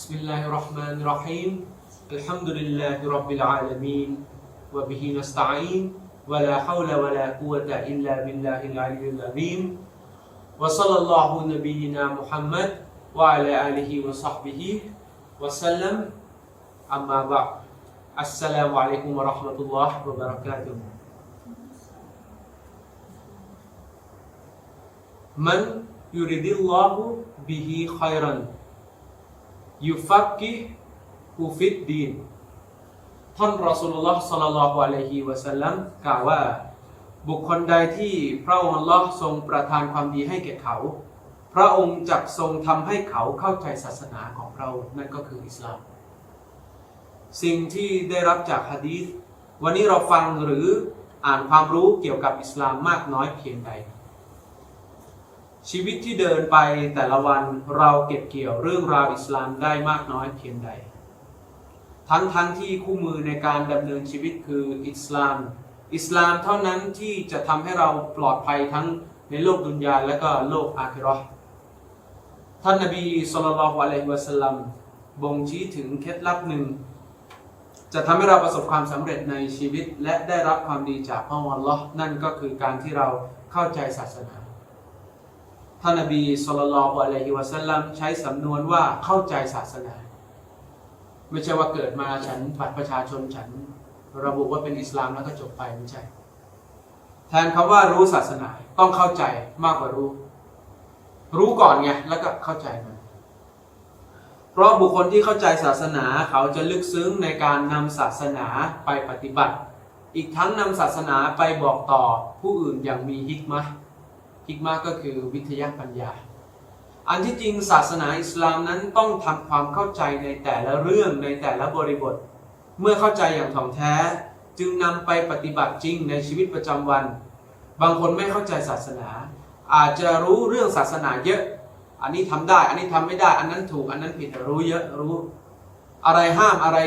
بسم الله الرحمن الرحيم الحمد لله رب العالمين وبه نستعين ولا حول ولا قوة إلا بالله العلي العظيم وصلى الله نبينا محمد وعلى آله وصحبه وسلم أما بعد السلام عليكم ورحمة الله وبركاته من يريد الله به خيرا ยูฟักกิฮูฟิดดีนท่านรอสุลลอฮ์สัลลัลลอฮุอะลัยฮิวะสัลลัมกล่าวว่า บุคคลใดที่พระองค์ลอทรงประทานความดีให้แก่เขา พระองค์จักทรงทำให้เขาเข้าใจศาสนาของเรานั่นก็คืออิสลาม สิ่งที่ได้รับจากฮะดีษวันนี้เราฟังหรืออ่านความรู้เกี่ยวกับอิสลามมากน้อยเพียงใด ชีวิตที่เดินไปแต่ละวันเราเก็บเกี่ยวเรื่องราวอิสลามได้มากน้อยเพียงใด ทั้งทั้งที่คู่มือในการดำเนินชีวิตคืออิสลาม อิสลามเท่านั้นที่จะทำให้เราปลอดภัยทั้งในโลกดุนยาและก็โลกอาคิราะห์ท่านนบีสุลต่านละฮ์อะลัยฮิวะสัลลัมบ่งชี้ถึงเคล็ดลับหนึ่ง จะทำให้เราประสบความสำเร็จในชีวิตและได้รับความดีจากพระองค์อัลลอฮ์นั่นก็คือการที่เราเข้าใจศาสนา ท่านนบีสุลต่านอะลัยฮิวะสัลลัมใช้สำนวนว่าเข้าใจศาสนา ไม่ใช่ว่าเกิดมาฉันบัตรประชาชนฉัน ระบุว่าเป็นอิสลามแล้วก็จบไปไม่ใช่ แทนคำว่ารู้ศาสนาต้องเข้าใจมากกว่ารู้ รู้ก่อนไงแล้วก็เข้าใจมันเพราะบุคคลที่เข้าใจศาสนาเขาจะลึกซึ้งในการนำศาสนาไปปฏิบัติ อีกทั้งนำศาสนาไปบอกต่อผู้อื่นอย่างมีฮิกมะ ฮิกมะก็คือวิทยาปัญญา อันที่จริงศาสนาอิสลามนั้นต้องทำความเข้าใจในแต่ละเรื่องในแต่ละบริบท เมื่อเข้าใจอย่างถ่องแท้จึงนำไปปฏิบัติจริงในชีวิตประจำวัน บางคนไม่เข้าใจศาสนา อาจจะรู้เรื่องศาสนาเยอะ อันนี้ทำได้ อันนี้ทำไม่ได้ อันนั้นถูก อันนั้นผิดรู้เยอะรู้ อะไรห้ามอะไร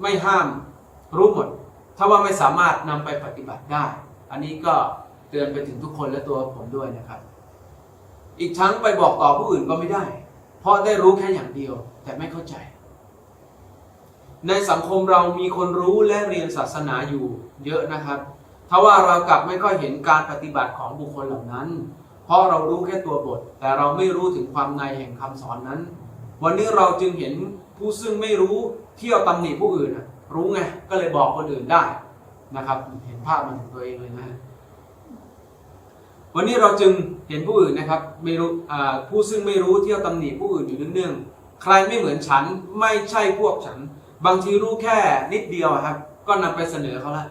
ไม่ห้ามรู้หมด ถ้าว่าไม่สามารถนำไปปฏิบัติได้ อันนี้ก็ เตือนไปถึงทุกคนและตัวผมด้วยนะครับ อีกทั้งไปบอกต่อผู้อื่นก็ไม่ได้ เพราะได้รู้แค่อย่างเดียว แต่ไม่เข้าใจ ในสังคมเรามีคนรู้และเรียนศาสนาอยู่เยอะนะครับถ้าว่าเรากลับไม่ค่อยเห็นการปฏิบัติของบุคคลเหล่านั้น เพราะเรารู้แค่ตัวบท แต่เราไม่รู้ถึงความในแห่งคำสอนนั้น วันนี้เราจึงเห็นผู้ซึ่งไม่รู้เที่ยวตำหนิผู้อื่นรู้ไงก็เลยบอกคนอื่นได้นะครับ เห็นภาพมันถึงตัวเองเลยนะ วันนี้เราจึงเห็นผู้อื่นนะครับไม่รู้ผู้ซึ่งไม่รู้เที่ยวตำหนิผู้อื่นอยู่เนื่องๆใครไม่เหมือนฉันไม่ใช่พวกฉัน บางทีรู้แค่นิดเดียวครับ ก็นำไปเสนอเขาละ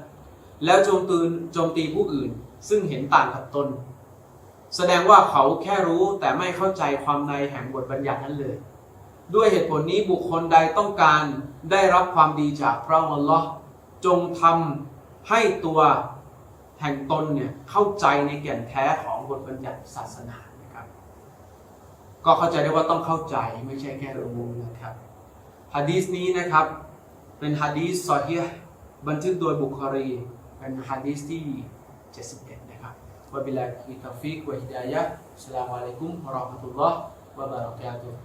แล้วโจมตีโจมตีผู้อื่น ซึ่งเห็นต่างกับตน แสดงว่าเขาแค่รู้แต่ไม่เข้าใจความในแห่งบทบัญญัตินั้นเลย ด้วยเหตุผลนี้บุคคลใดต้องการได้รับความดีจากพระองค์ลอจงทำให้ตัว แห่งตนเนี่ยเข้าใจในแก่นแท้ของบทบัญญัติศาสนานะครับ ก็เข้าใจได้ว่าต้องเข้าใจไม่ใช่แค่รู้นะครับฮะดีษนี้นะครับเป็นฮะดีษซอฮีห์บันทึกโดยบุคารีเป็นฮะดีษที่ 71 นะครับวะบิลลาฮิตอฟิกวะฮิดายะสลามุอะลัยกุมวะราะห์มะตุลลอฮ์วะบะเราะกาตุฮ์